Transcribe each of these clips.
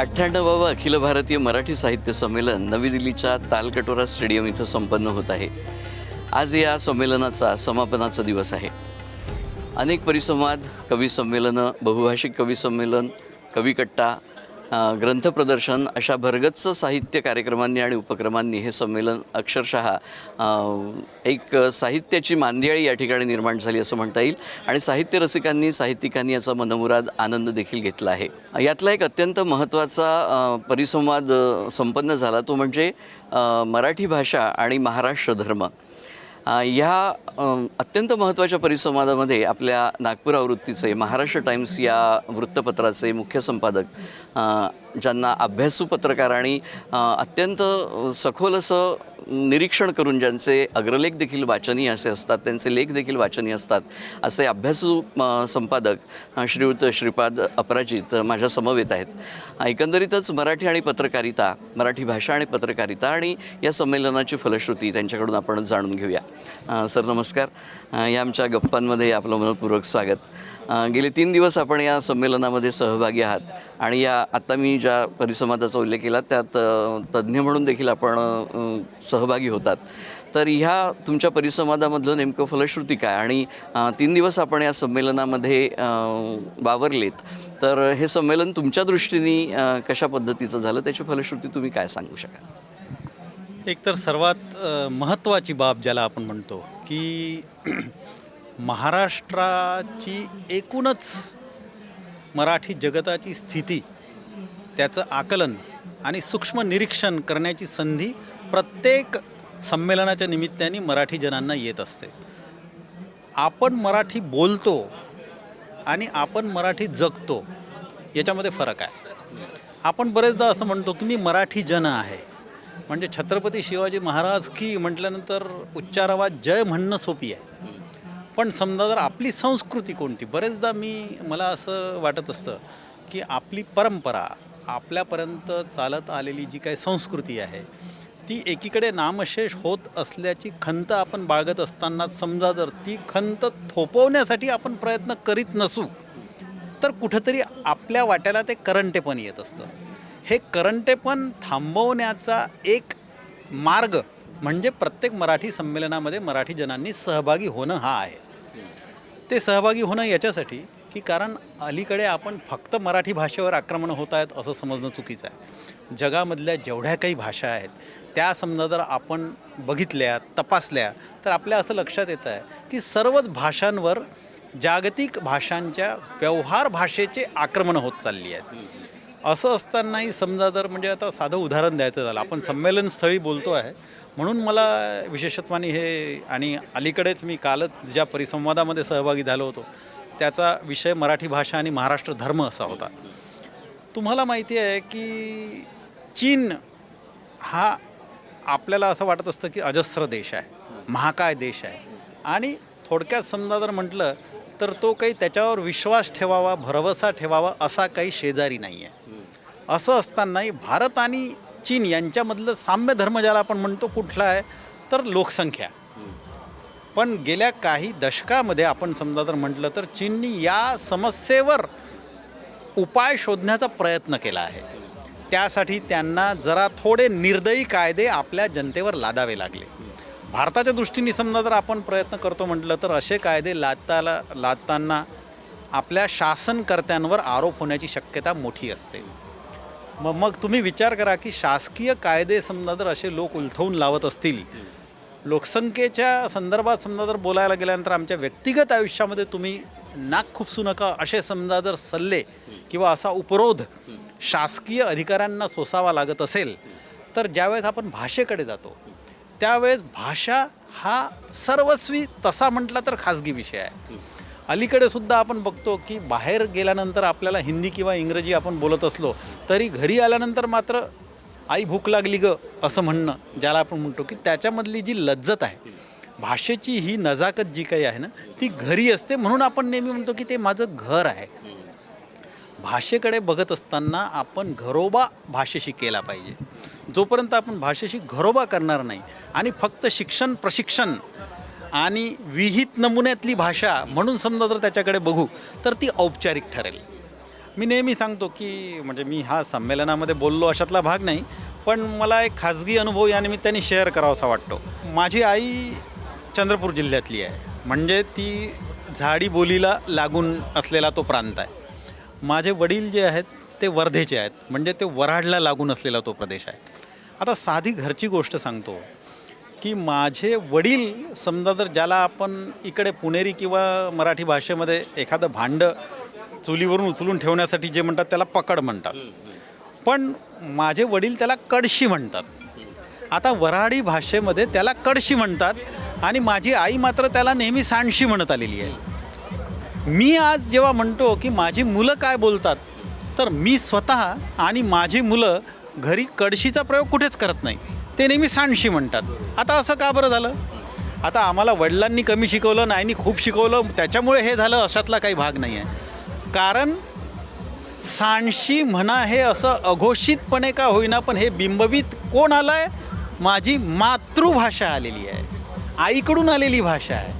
अठ्ठ्याण्णवावं अखिल भारतीय मराठी साहित्य संमेलन नवी दिल्लीच्या तालकटोरा स्टेडियम इथं संपन्न होत आहे. आज या संमेलनाचा समापनाचा दिवस आहे. अनेक परिसंवाद कवी संमेलनं बहुभाषिक कवी संमेलन कविकट्टा ग्रंथ प्रदर्शन अशा भरगच्च साहित्य कार्यक्रमांनी आणि उपक्रमांनी हे संमेलन अक्षरशः एक साहित्याची मांदियाळी या ठिकाणी निर्माण झाली असं म्हणता येईल. आणि साहित्य रसिकांनी साहित्यिकांनी याचा मनमुराद आनंद देखील घेतला आहे. यातला एक अत्यंत महत्त्वाचा परिसंवाद संपन्न झाला. तो म्हणजे मराठी भाषा आणि महाराष्ट्र धर्म. ह्या अत्यंत महत्त्वाच्या परिसंवादामध्ये आपल्या नागपूर आवृत्तीचे महाराष्ट्र टाइम्स या वृत्तपत्राचे मुख्य संपादक ज्यांना अभ्यासू पत्रकार आणि अत्यंत सखोल असं निरीक्षण करून ज्यांचे अग्रलेख देखील वाचनीय असे असतात त्यांचे लेख देखील वाचनीय असतात असे अभ्यासू संपादक श्रीयुत श्रीपाद अपराजित माझ्या समवेत आहेत. एकंदरीतच मराठी आणि पत्रकारिता मराठी भाषा आणि पत्रकारिता आणि या संमेलनाची फलश्रुती त्यांच्याकडून आपण जाणून घेऊया. सर नमस्कार. या आमच्या गप्पांमध्ये आपलं मनपूर्वक स्वागत. गेले तीन दिवस आपण या संमेलनामध्ये सहभागी आहात आणि या आत्ता मी ज्या परिसंवादाचा उल्लेख केला त्यात तज्ज्ञ म्हणून देखील आपण सह सहभागी होतात. तर ह्या तुमच्या परिसंवादामधलं नेमकं फलश्रुती काय? आणि तीन दिवस आपण या संमेलनामध्ये वावरलेत. तर हे संमेलन तुमच्या दृष्टीने कशा पद्धतीचं झालं? त्याची फलश्रुती तुम्ही काय सांगू शकाल? एक तर सर्वात महत्त्वाची बाब ज्याला आपण म्हणतो की महाराष्ट्राची एकूणच मराठी जगताची स्थिती त्याचं आकलन आणि सूक्ष्म निरीक्षण करण्याची संधी प्रत्येक संमेलनाच्या निमित्ताने मराठी जनांना येत असते. आपण मराठी बोलतो आणि आपण मराठी जगतो याच्यामध्ये फरक आहे. आपण बरेचदा असं म्हणतो की मी मराठी जन आहे. म्हणजे छत्रपती शिवाजी महाराज की म्हटल्यानंतर उच्चारावात जय म्हणणं सोपी आहे. पण समजा जर आपली संस्कृती कोणती? बरेचदा मी मला असं वाटत असतं की आपली परंपरा आपल्यापर्यंत चालत आलेली जी काही संस्कृती आहे ती एकीकडे नामशेष होत असल्याची खंत आपण बाळगत असताना समजा जर ती खंत थोपवण्यासाठी आपण प्रयत्न करीत नसू तर कुठंतरी आपल्या वाट्याला ते करंटेपण येत असतं. हे करंटेपण थांबवण्याचा एक मार्ग म्हणजे प्रत्येक मराठी संमेलनामध्ये मराठी जनांनी सहभागी होणं हा आहे. ते सहभागी होणं याच्यासाठी की कारण अलीकडे आपण फक्त मराठी भाषेवर आक्रमण होत आहेत असं समजणं चुकीचं आहे. जगामधल्या जेवढ्या काही भाषा आहेत त्या समजा जर आपण बघितल्या तपासल्या तर आपल्या असं लक्षात येतं आहे की सर्वच भाषांवर जागतिक भाषांच्या व्यवहार भाषेचे आक्रमण होत चालली आहेत. असं असतानाही समजा जर म्हणजे आता साधं उदाहरण द्यायचं झालं आपण संमेलनस्थळी बोलतो आहे म्हणून मला विशेषत्वाने हे आणि अलीकडेच मी कालच ज्या परिसंवादामध्ये सहभागी झालो होतो त्याचा विषय मराठी भाषा आणि महाराष्ट्र धर्म असा होता. तुम्हाला माहिती आहे की चीन हा आपल्याला असं वाटत असतं की अजस्र देश आहे महाकाय देश आहे. आणि थोडक्यात समजा जर म्हटलं तर तो काही त्याच्यावर विश्वास ठेवावा भरवसा ठेवावा असा काही शेजारी नाही आहे असं असतानाही भारत आणि चीन यांच्यामधलं साम्य धर्म ज्याला आपण म्हणतो कुठला आहे? तर लोकसंख्या. पण गेल्या काही दशकामध्ये आपण समजा जर म्हटलं तर चीननी या समस्येवर उपाय शोधण्याचा प्रयत्न केला आहे. त्यासाठी त्यांना जरा थोडे निर्दयी कायदे आपल्या जनतेवर लादावे लागले. भारताच्या दृष्टीने समजा जर आपण प्रयत्न करतो म्हटलं तर असे कायदे लादताला लादताना आपल्या शासनकर्त्यांवर आरोप होण्याची शक्यता मोठी असते. मग मग तुम्ही विचार करा की शासकीय कायदे समजा जर असे लोक उलथवून लावत असतील लोकसंख्येच्या संदर्भात समजा जर बोलायला गेल्यानंतर आमच्या व्यक्तिगत आयुष्यामध्ये तुम्ही नाक खुपसू नका असे समजा जर सल्ले किंवा असा उपरोध शासकीय अधिकाऱ्यांना सोसावा लागत असेल तर ज्यावेळेस आपण भाषेकडे जातो त्यावेळेस भाषा हा सर्वस्वी तसा म्हटला तर खाजगी विषय आहे. अलीकडे सुद्धा आपण बघतो की बाहेर गेल्यानंतर आपल्याला हिंदी किंवा इंग्रजी आपण बोलत असलो तरी घरी आल्यानंतर मात्र आई भूक लागली ग असं म्हणणं ज्याला आपण म्हणतो की त्याच्यामधली जी लज्जत आहे भाषेची ही नजाकत जी काही आहे ना ती घरी असते म्हणून आपण नेहमी म्हणतो की ते माझं घर आहे. भाषेकडे बघत असताना आपण घरोबा भाषेशी केला पाहिजे. जोपर्यंत आपण भाषेशी घरोबा करणार नाही आणि फक्त शिक्षण प्रशिक्षण आणि विहित नमुन्यातली भाषा म्हणून समजा जर त्याच्याकडे बघू तर ती औपचारिक ठरेल. मी नेहमी सांगतो की म्हणजे मी हा संमेलनामध्ये बोललो अशातला भाग नाही पण मला एक खाजगी अनुभव या निमित्ताने शेअर करावासा वाटतो. माझी आई चंद्रपूर जिल्ह्यातली आहे. म्हणजे ती झाडी बोलीला लागून असलेला तो प्रांत आहे. माझे वडील जे आहेत ते वर्धेचे आहेत. म्हणजे ते वऱ्हाडला लागून असलेला तो प्रदेश आहे. आता साधी घरची गोष्ट सांगतो की माझे वडील समजा जर ज्याला आपण इकडे पुणेरी किंवा मराठी भाषेमध्ये एखादं भांडं चुलीवरून उचलून ठेवण्यासाठी जे म्हणतात त्याला पकड म्हणतात. पण माझे वडील त्याला कडशी म्हणतात. आता वऱ्हाडी भाषेमध्ये त्याला कडशी म्हणतात आणि माझी आई मात्र त्याला नेहमी सांडशी म्हणत आलेली आहे. मी आज जेव्हा म्हणतो की माझी मुलं काय बोलतात तर मी स्वतः आणि माझी मुलं घरी कडशीचा प्रयोग कुठेच करत नाही. ते नेहमी सांडशी म्हणतात. आता असं का बरं झालं? आता आम्हाला वडिलांनी कमी शिकवलं नाहीनी खूप शिकवलं त्याच्यामुळे हे झालं अशातला काही भाग नाही आहे कारण सांडशी म्हणा हे असं अघोषितपणे का होईना पण हे बिंबवित कोण आलं आहे माझी मातृभाषा आलेली आहे. आईकडून आलेली भाषा आहे.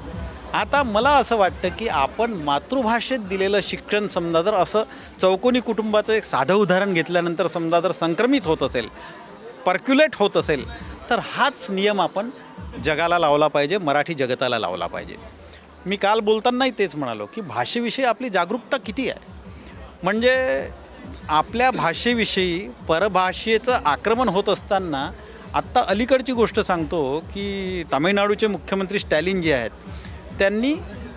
आता मला असं वाटतं की आपण मातृभाषेत दिलेलं शिक्षण समजा जर असं चौकोनी कुटुंबाचं एक साधं उदाहरण घेतल्यानंतर समजा जर संक्रमित होत असेल पर्क्युलेट होत असेल तर हाच नियम आपण जगाला लावला पाहिजे मराठी जगताला लावला पाहिजे. मी काल बोलतानाही तेच म्हणालो की भाषेविषयी आपली जागरूकता किती आहे? म्हणजे आपल्या भाषेविषयी परभाषेचं आक्रमण होत असताना आत्ता अलीकडची गोष्ट सांगतो की तामिळनाडूचे मुख्यमंत्री स्टॅलिन जे आहेत त्यांनी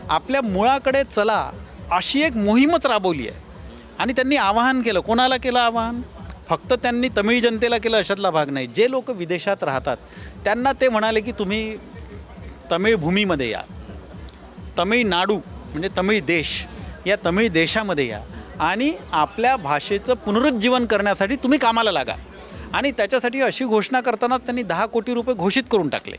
आपल्या मुळाकडे चला अशी एक मोहीमच राबवली आहे. आणि त्यांनी आवाहन केलं. कोणाला केलं आवाहन? फक्त त्यांनी तमिळ जनतेला केलं अशातला भाग नाही. जे लोक विदेशात राहतात त्यांना ते म्हणाले की तुम्ही तमिळ भूमीमध्ये या. तमिळनाडू म्हणजे तमिळ देश या तमिळ देशामध्ये या. आणि आपल्या भाषेचं पुनरुज्जीवन करण्यासाठी तुम्ही कामाला लागा. आणि त्याच्यासाठी अशी घोषणा करताना त्यांनी दहा कोटी रुपये घोषित करून टाकले.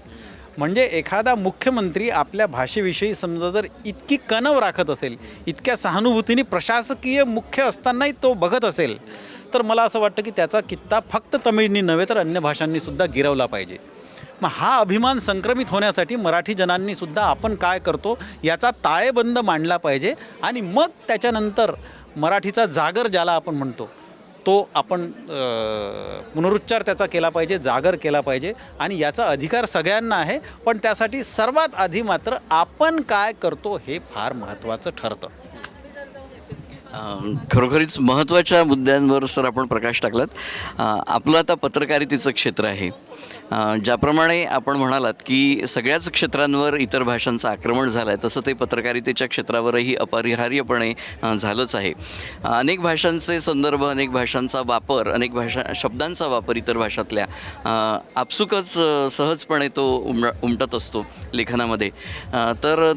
म्हणजे एखादा मुख्यमंत्री आपल्या भाषेविषयी समजा जर इतकी कणव राखत असेल इतक्या सहानुभूतीने प्रशासकीय मुख्य असतानाही तो बघत असेल तर मला असं वाटतं की त्याचा कित्ता फक्त तमिळनी नव्हे तर अन्य भाषांनीसुद्धा गिरवला पाहिजे. मग हा अभिमान संक्रमित होण्यासाठी मराठी जनांनी सुद्धा आपण काय करतो याचा ताळेबंद मांडला पाहिजे आणि मग त्याच्यानंतर मराठीचा जागर ज्याला आपण म्हणतो तो आपण पुनरुच्चार त्याचा केला पाहिजे जागर केला पाहिजे आणि याचा अधिकार सगळ्यांना आहे. पण त्यासाठी सर्वात आधी मात्र आपण काय करतो हे फार महत्त्वाचं ठरतं. खरोखरीच महत्त्वाच्या मुद्द्यांवर सर आपण प्रकाश टाकलात. आपलं आता पत्रकारितेचं क्षेत्र आहे. ज्याप्रमाणे आपण म्हणालात की सगळ्याच क्षेत्रांवर इतर भाषांचं आक्रमण झालं आहे तसं ते पत्रकारितेच्या क्षेत्रावरही अपरिहार्यपणे झालंच आहे. अनेक भाषांचे संदर्भ अनेक भाषांचा वापर अनेक भाषा शब्दांचा वापर इतर भाषातल्या आपसुकच सहजपणे तो उम उमटत असतो लेखनामध्ये. तर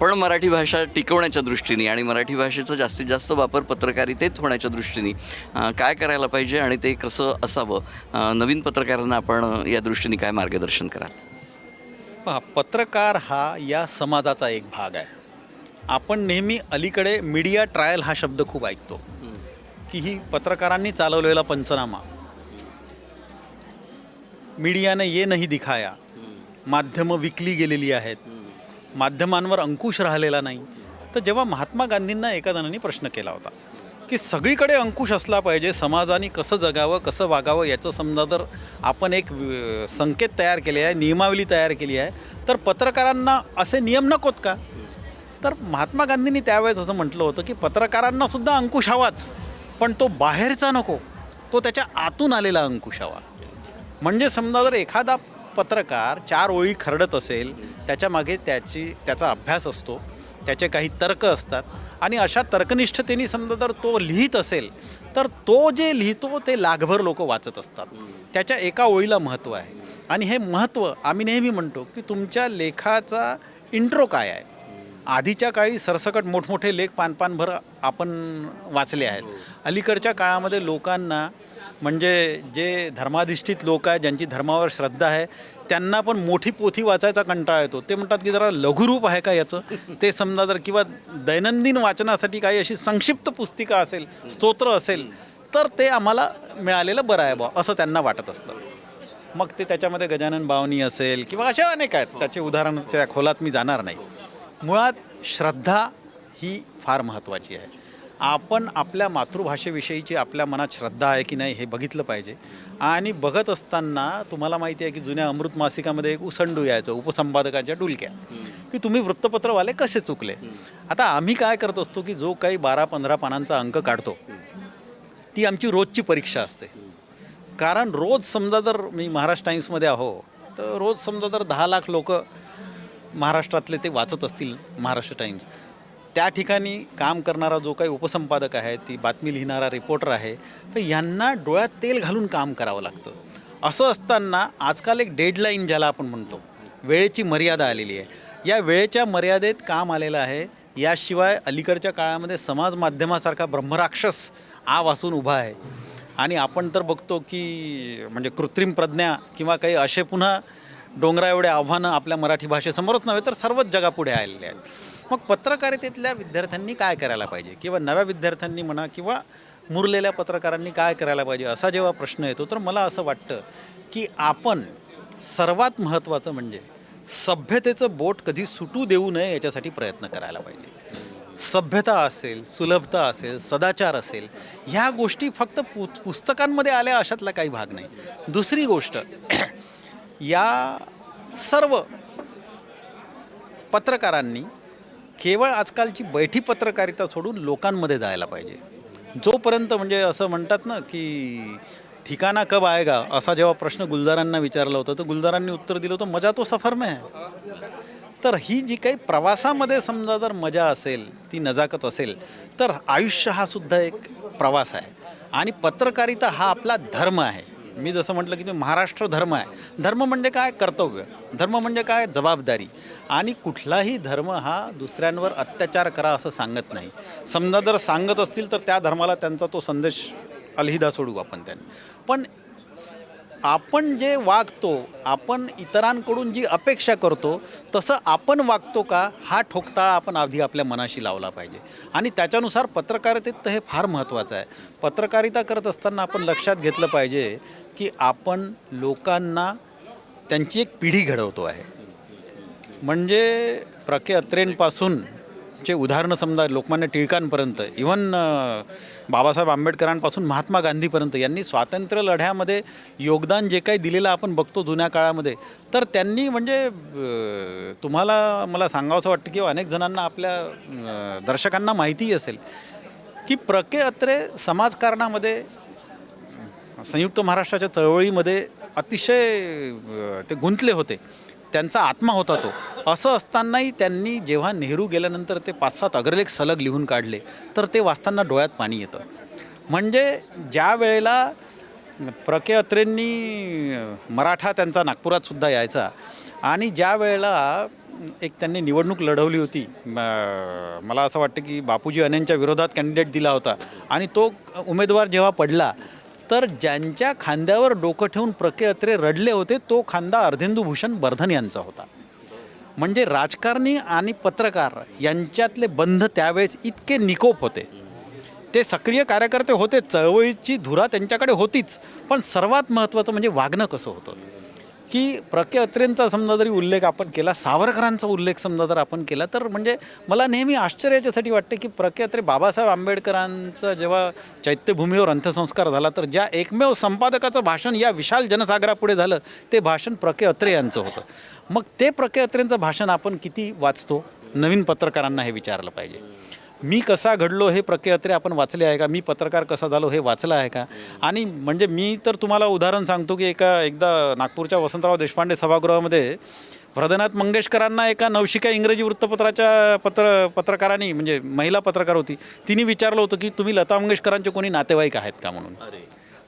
पण मराठी भाषा टिकवण्याच्या दृष्टीने आणि मराठी भाषेचा जास्तीत जास्त वापर पत्रकारितेत होण्याच्या दृष्टीने काय करायला पाहिजे आणि ते कसं असावं? नवीन पत्रकारांना आपण या दृष्टीने काय मार्गदर्शन कराल? पहा पत्रकार हा या समाजाचा एक भाग आहे. आपण नेहमी अलीकडे मीडिया ट्रायल हा शब्द खूप ऐकतो. की ही पत्रकारांनी चालवलेला पंचनामा. मीडियाने ये नाही दिखाया. माध्यमं विकली गेलेली आहेत. माध्यमांवर अंकुश राहिलेला नाही. तर जेव्हा महात्मा गांधींना एका जणांनी प्रश्न केला होता की सगळीकडे अंकुश असला पाहिजे समाजाने कसं जगावं कसं वागावं याचं समजा जर आपण एक संकेत तयार केले आहे नियमावली तयार केली आहे तर पत्रकारांना असे नियम नकोत का? तर महात्मा गांधींनी त्यावेळेस असं म्हटलं होतं की पत्रकारांना सुद्धा अंकुश हवाच पण तो बाहेरचा नको तो त्याच्या आतून आलेला अंकुश हवा. म्हणजे समजा जर एखादा पत्रकार चार ओळी खरडत असेल त्याच्यामागे त्याची त्याचा अभ्यास असतो त्याचे काही तर्क असतात आणि अशा तर्कनिष्ठतेने समजा जर तो लिहित असेल तर तो जे लिहितो ते लाखभर लोक वाचत असतात. त्याच्या एका ओळीला महत्त्व आहे. आणि हे महत्त्व आम्ही नेहमी म्हणतो की तुमच्या लेखाचा इंट्रो काय आहे? आधीच्या काळी सरसकट मोठमोठे लेख पानपानभर आपण वाचले आहेत. अलीकडच्या काळामध्ये लोकांना म्हणजे जे धर्माधिष्ठित लोक आहेत ज्यांची धर्मावर श्रद्धा आहे त्यांना पण मोठी पोथी वाचायचा कंटाळा येतो. ते म्हणतात की जरा लघुरूप आहे का याचं? ते समजा जर किंवा दैनंदिन वाचनासाठी काही अशी संक्षिप्त पुस्तिका असेल स्तोत्र असेल तर ते आम्हाला मिळालेलं बरं आहे बा असं त्यांना वाटत असतं. मग ते त्याच्यामध्ये गजानन बावनी असेल किंवा अशा अनेक आहेत त्याचे उदाहरण त्या खोलात मी जाणार नाही. मुळात श्रद्धा ही फार महत्त्वाची आहे. आपण आपल्या मातृभाषेविषयीची आपल्या मनात श्रद्धा आहे की नाही हे बघितलं पाहिजे. आणि बघत असताना तुम्हाला माहिती आहे की जुन्या अमृत मासिकामध्ये एक उसंडू यायचं उपसंपादकाच्या डुलक्या. की तुम्ही वृत्तपत्रवाले कसे चुकले? आता आम्ही काय करत असतो की जो काही बारा पंधरा पानांचा अंक काढतो ती आमची रोजची परीक्षा असते. कारण रोज समजा जर मी महाराष्ट्र टाइम्समध्ये आहो तर रोज समजा जर दहा लाख लोक महाराष्ट्रातले ते वाचत असतील महाराष्ट्र टाइम्स त्या ठिकाणी काम करणारा जो काही उपसंपादक आहे ती बातमी लिहिणारा रिपोर्टर आहे तर यांना डोळ्यात तेल घालून काम करावं लागतं. असं असताना आजकाल एक डेडलाईन ज्याला आपण म्हणतो वेळेची मर्यादा आलेली आहे. या वेळेच्या मर्यादेत काम आलेलं आहे. याशिवाय अलीकडच्या काळामध्ये समाज माध्यमासारखा ब्रह्मराक्षस आ वासून उभा आहे. आणि आपण तर बघतो की म्हणजे कृत्रिम प्रज्ञा किंवा काही असे पुन्हा डोंगरा एवढे आव्हानं आपल्या मराठी भाषेसमोरच नव्हे तर सर्वच जगापुढे आलेले आहेत. मग पत्रकारितेतल्या विद्यार्थ्यांनी काय करायला पाहिजे? किंवा नव्या विद्यार्थ्यांनी म्हणा किंवा मुरलेल्या पत्रकारांनी काय करायला पाहिजे? असा जेव्हा प्रश्न येतो तर मला असं वाटतं की आपण सर्वात महत्त्वाचं म्हणजे सभ्यतेचं बोट कधी सुटू देऊ नये याच्यासाठी प्रयत्न करायला पाहिजे. सभ्यता असेल सुलभता असेल सदाचार असेल ह्या गोष्टी फक्त पु पुस्तकांमध्ये आल्या अशातला काही भाग नाही. दुसरी गोष्ट या सर्व पत्रकारांनी केवळ आजकालची बैठी पत्रकारिता सोडून लोकांमध्ये जायला पाहिजे. जोपर्यंत म्हणजे असं म्हणतात ना की ठिकाणा कब आएगा? असा जेव्हा प्रश्न गुलजारांना विचारला होता तर गुलजारांनी उत्तर दिलं होतं मजा तो सफर में है. तर ही जी काही प्रवासामध्ये समजा जर मजा असेल ती नजाकत असेल तर आयुष्य हा सुद्धा एक प्रवास आहे. आणि पत्रकारिता हा आपला धर्म आहे. मी जसं म्हटलं की ते महाराष्ट्र धर्म आहे. धर्म म्हणजे काय? कर्तव्य. धर्म म्हणजे काय? जबाबदारी. आणि कुठलाही धर्म हा दुसऱ्यांवर अत्याचार करा असं सांगत नाही. समजा जर सांगत असतील तर त्या धर्माला त्यांचा तो संदेश अलहिदा सोडू आपण त्यांनी. पण आपण जे वागतो आपण इतरांकडून जी अपेक्षा करतो तसं आपण वागतो का हा ठोकताळा आपण आधी आपल्या मनाशी लावला पाहिजे. आणि त्याच्यानुसार पत्रकारितेत हे फार महत्त्वाचं आहे. पत्रकारिता करत असताना आपण लक्षात घेतलं पाहिजे की आपण लोकांना त्यांची एक पिढी घडवतो आहे. म्हणजे प्रके अत्रेंपासून चे उदाहरणं समजा लोकमान्य टिळकांपर्यंत इवन बाबासाहेब आंबेडकरांपासून महात्मा गांधीपर्यंत यांनी स्वातंत्र्य लढ्यामध्ये योगदान जे काही दिलेलं आपण बघतो जुन्या काळामध्ये तर त्यांनी म्हणजे तुम्हाला मला सांगावंसं वाटतं की अनेक जणांना आपल्या दर्शकांना माहितीही असेल की प्र के अत्रे समाजकारणामध्ये संयुक्त महाराष्ट्राच्या चळवळीमध्ये अतिशय ते गुंतले होते. त्यांचा आत्मा होता तो. असं असतानाही त्यांनी जेव्हा नेहरू गेल्यानंतर ते पाच सात अग्रलेख सलग लिहून काढले तर ते वाचताना डोळ्यात पाणी येतं. म्हणजे ज्या वेळेला प्र के अत्रेंनी मराठा त्यांचा नागपुरात सुद्धा यायचा आणि ज्या वेळेला एक त्यांनी निवडणूक लढवली होती मला असं वाटतं की बापूजी अनेंच्या विरोधात कॅन्डिडेट दिला होता आणि तो उमेदवार जेव्हा पडला तर ज्यांच्या खांद्यावर डोकं ठेवून प्रके अत्रे रडले होते तो खांदा अर्धेंदुभूषण बर्धन यांचा होता. म्हणजे राजकारणी आणि पत्रकार यांच्यातले बंध त्यावेळेस इतके निकोप होते. ते सक्रिय कार्यकर्ते होते चळवळीची धुरा त्यांच्याकडे होतीच पण सर्वात महत्त्वाचं म्हणजे वागणं कसं होतं? की प्र के अत्रेंचा समजा जरी उल्लेख आपण केला सावरकरांचा उल्लेख समजा जर आपण केला तर म्हणजे मला नेहमी आश्चर्याच्यासाठी वाटते की प्र के अत्रे बाबासाहेब आंबेडकरांचं जेव्हा चैत्यभूमीवर अंत्यसंस्कार झाला तर ज्या एकमेव संपादकाचं भाषण या विशाल जनसागरापुढे झालं ते भाषण प्र के अत्रे यांचं होतं. मग ते प्र के अत्रेंचं भाषण आपण किती वाचतो? नवीन पत्रकारांना हे विचारलं पाहिजे. मी कसा घडलो हे प्रके अत्रे आपण वाचले आहे का? मी पत्रकार कसा झालो हे वाचलं आहे का? आणि म्हणजे मी तर तुम्हाला उदाहरण सांगतो की एका एकदा नागपूरच्या वसंतराव देशपांडे सभागृहामध्ये हृदयनाथ मंगेशकरांना एका नवशिका इंग्रजी वृत्तपत्राच्या पत्र पत्रकारांनी म्हणजे महिला पत्रकार होती तिने विचारलं होतं की तुम्ही लता मंगेशकरांचे कोणी नातेवाईक आहेत का म्हणून?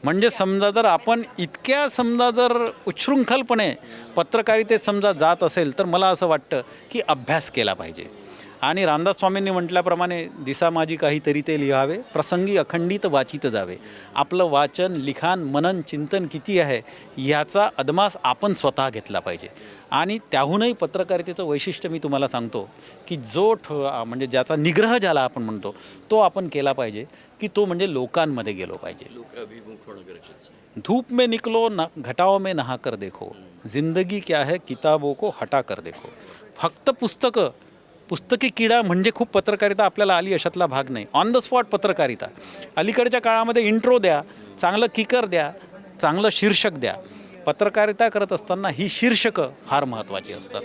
म्हणजे समजा जर आपण इतक्या समजा जर उच्छृंखलपणे पत्रकारितेत समजा जात असेल तर मला असं वाटतं की अभ्यास केला पाहिजे. आणि रामदास स्वामींनी म्हटल्याप्रमाणे दिसा माझी काहीतरी ते लिहावे प्रसंगी अखंडित वाचित जावे. आपलं वाचन लिखाण मनन चिंतन किती आहे याचा अदमास आपण स्वतः घेतला पाहिजे. आणि त्याहूनही पत्रकारितेचं वैशिष्ट्य मी तुम्हाला सांगतो की जो ठ म्हणजे ज्याचा निग्रह ज्याला आपण म्हणतो तो आपण केला पाहिजे की तो म्हणजे लोकांमध्ये गेलो पाहिजे. धूप में निकलो न घटाओं में नहा कर देखो. जिंदगी क्या है किताबों को हटा कर देखो. फक्त पुस्तकं पुस्तकी किडा म्हणजे खूप पत्रकारिता आपल्याला आली अशातला भाग नाही. ऑन द स्पॉट पत्रकारिता. अलीकडच्या काळामध्ये इंट्रो द्या चांगलं किकर द्या चांगलं शीर्षक द्या. पत्रकारिता करत असताना ही शीर्षकं फार महत्त्वाची असतात.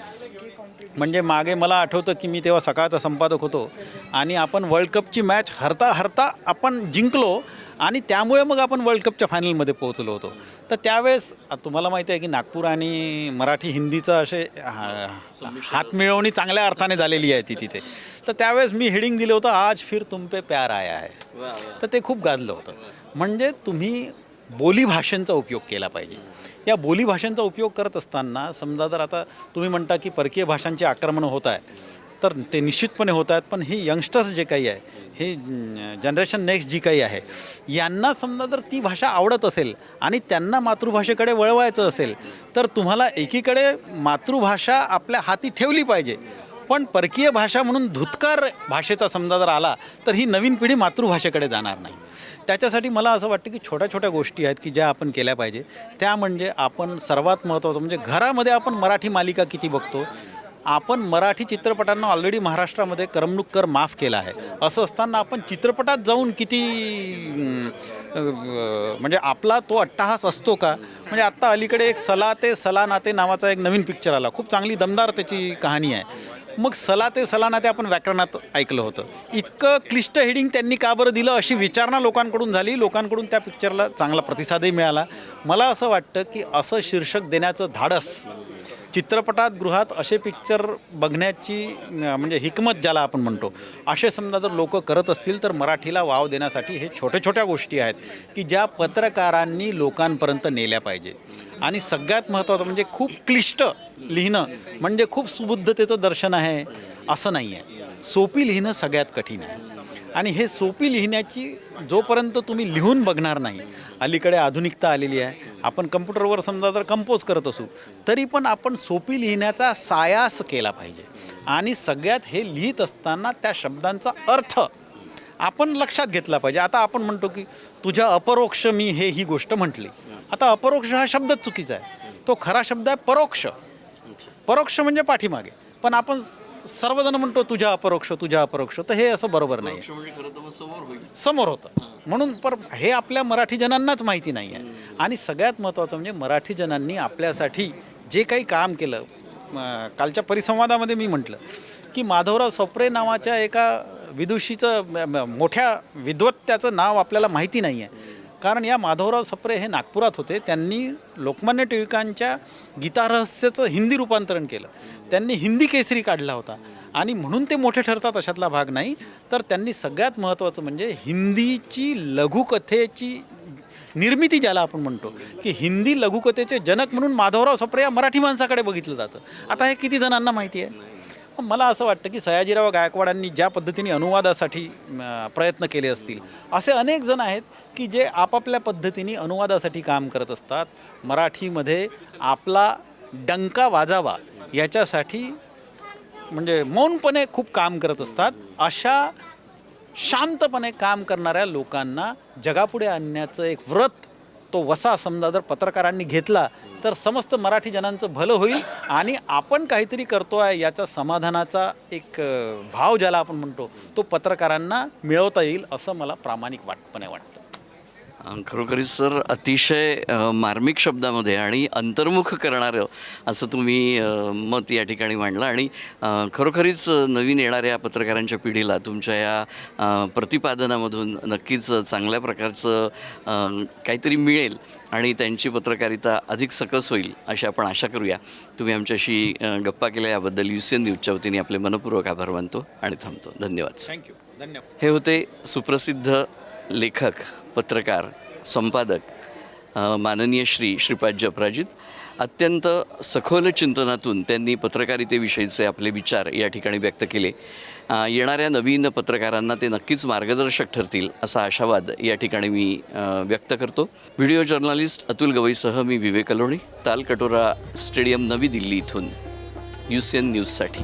म्हणजे मागे मला आठवतं की मी तेव्हा सकाळचा संपादक होतो आणि आपण वर्ल्ड कपची मॅच हरता हरता आपण जिंकलो आणि त्यामुळे मग आपण वर्ल्ड कपच्या फायनलमध्ये पोहोचलो होतो. तर त्यावेळेस तुम्हाला माहिती आहे की नागपूर आणि मराठी हिंदीचं असे हा- हातमिळवणी चांगल्या अर्थाने झालेली आहे ती तिथे. तर त्यावेळेस मी हेडिंग दिलं होतं आज फिर तुम पे प्यार आया आहे तर ते खूप गाजलं होतं. म्हणजे तुम्ही बोलीभाषांचा उपयोग केला पाहिजे. या बोलीभाषांचा उपयोग करत असताना समजा जर आता तुम्ही म्हणता की परकीय भाषांची आक्रमणं होत आहे तर ते निश्चितपणे होत आहेत पण ही यंगस्टर्स जे काही आहे हे जनरेशन नेक्स्ट जी काही आहे यांना समजा जर ती भाषा आवडत असेल आणि त्यांना मातृभाषेकडे वळवायचं असेल तर तुम्हाला एकीकडे मातृभाषा आपल्या हाती ठेवली पाहिजे. पण परकीय भाषा म्हणून धुतकार भाषेचा समजा जर आला तर ही नवीन पिढी मातृभाषेकडे जाणार नाही. त्याच्यासाठी मला असं वाटतं की छोट्या छोट्या गोष्टी आहेत की ज्या आपण केल्या पाहिजे. त्या म्हणजे आपण सर्वात महत्त्वाचं म्हणजे घरामध्ये आपण मराठी मालिका किती बघतो आपण मराठी चित्रपटांना ऑलरेडी महाराष्ट्रामध्ये करमणूक कर माफ केला आहे. असं असताना आपण चित्रपटात जाऊन किती म्हणजे आपला तो अट्टाहास असतो का? म्हणजे आत्ता अलीकडे एक सला ते सला नाते नावाचा एक नवीन पिक्चर आला. खूप चांगली दमदार त्याची कहाणी आहे. मग सला ते आपण व्याकरणात ऐकलं होतं. इतकं क्लिष्ट हेडिंग त्यांनी का बरं दिलं? अशी विचारणा लोकांकडून झाली. लोकांकडून त्या पिक्चरला चांगला प्रतिसादही मिळाला. मला असं वाटतं की असं शीर्षक देण्याचं धाडस चित्रपटात गृहात असे पिक्चर बघण्याची म्हणजे हिकमत ज्याला आपण म्हणतो असे समजा जर लोक करत असतील तर मराठीला वाव देण्यासाठी हे छोट्या छोट्या गोष्टी आहेत की ज्या पत्रकारांनी लोकांपर्यंत नेल्या पाहिजे. आणि सगळ्यात महत्त्वाचं म्हणजे खूप क्लिष्ट लिहिणं म्हणजे खूप सुबुद्धतेचं दर्शन आहे असं नाही आहे सोपी लिहिणं सगळ्यात कठीण आहे. आणि हे सोपी लिहिण्याची जोपर्यंत तुम्ही लिहून बघणार नाही अलीकडे आधुनिकता आलेली आहे आपण कम्प्युटरवर समजा जर कंपोज करत असू तरी पण आपण सोपी लिहिण्याचा सायास केला पाहिजे. आणि सगळ्यात हे लिहित असताना त्या शब्दांचा अर्थ आपण लक्षात घेतला पाहिजे. आता आपण म्हणतो की तुझ्या अपरोक्ष मी हे ही गोष्ट म्हटली. आता अपरोक्ष हा शब्दच चुकीचा आहे. तो खरा शब्द आहे परोक्ष. परोक्ष म्हणजे पाठीमागे. पण आपण सर्वजण म्हणतो तुझ्या अपरोक्ष तुझ्या अपरोक्ष. तर हे असं बरोबर नाही. आहे म्हणजे समोर होतं. म्हणून पर हे आपल्या मराठी जनांनाच माहिती नाही आहे. आणि सगळ्यात महत्त्वाचं म्हणजे मराठी जनांनी आपल्यासाठी जे काही काम केलं अं, कालच्या परिसंवादामध्ये मी म्हटलं की माधवराव सप्रे नावाच्या एका विदुषीचं म- म- मोठ्या विद्वत्त्याचं नाव आपल्याला माहिती नाही आहे. कारण या माधवराव सप्रे हे नागपुरात होते. त्यांनी लोकमान्य टिळकांच्या गीतारहस्याचं हिंदी रूपांतरण केलं. त्यांनी हिंदी केसरी काढला होता. आणि म्हणून ते मोठे ठरतात अशातला भाग नाही. तर त्यांनी सगळ्यात महत्त्वाचं म्हणजे हिंदीची लघुकथेची निर्मिती ज्याला आपण म्हणतो की हिंदी लघुकथेचे जनक म्हणून माधवराव सप्रे या मराठी माणसाकडे बघितलं जातं. आता हे किती जणांना माहिती आहे? मला असं वाटतं की सयाजीराव गायकवाडांनी ज्या पद्धतीने अनुवादासाठी प्रयत्न केले असतील असे अनेक जण आहेत की जे आपापल्या पद्धतीने अनुवादासाठी काम करत असतात. मराठीमध्ये आपला डंका वाजावा याच्यासाठी म्हणजे मौनपणे खूप काम करत असतात. अशा शांतपणे काम करणाऱ्या लोकांना जगापुढे आणण्याचं एक व्रत तो वसा समजा जर पत्रकारांनी घेतला तर समस्त मराठी जनांचं भलं होईल आणि आपण काहीतरी करतो आहे याचा समाधानाचा एक भाव ज्याला आपण म्हणतो तो पत्रकारांना मिळवता येईल असं मला प्रामाणिक वाटपणे वाटतं. खरोखरीच सर अतिशय मार्मिक शब्दामध्ये आणि अंतर्मुख करणारं असं तुम्ही मत या ठिकाणी मांडलं. आणि खरोखरीच नवीन येणाऱ्या पत्रकारांच्या पिढीला तुमच्या या प्रतिपादनामधून नक्कीच चांगल्या प्रकारचं काहीतरी मिळेल आणि त्यांची पत्रकारिता अधिक सकस होईल अशी आपण आशा करूया. तुम्ही आमच्याशी गप्पा केल्या याबद्दल यू सी एन न्यूजच्या वतीने आपले मनपूर्वक आभार मानतो आणि थांबतो. धन्यवाद. थँक्यू धन्यवाद. हे होते सुप्रसिद्ध लेखक पत्रकार संपादक माननीय श्री श्रीपाद अपराजित अत्यंत सखोल चिंतनातून त्यांनी पत्रकारितेविषयीचे आपले विचार या ठिकाणी व्यक्त केले. येणाऱ्या नवीन पत्रकारांना ते नक्कीच मार्गदर्शक ठरतील असा आशावाद या ठिकाणी मी व्यक्त करतो. व्हिडिओ जर्नलिस्ट अतुल गवईसह मी विवेक अलोणी तालकटोरा स्टेडियम नवी दिल्ली इथून यू सी एन न्यूजसाठी.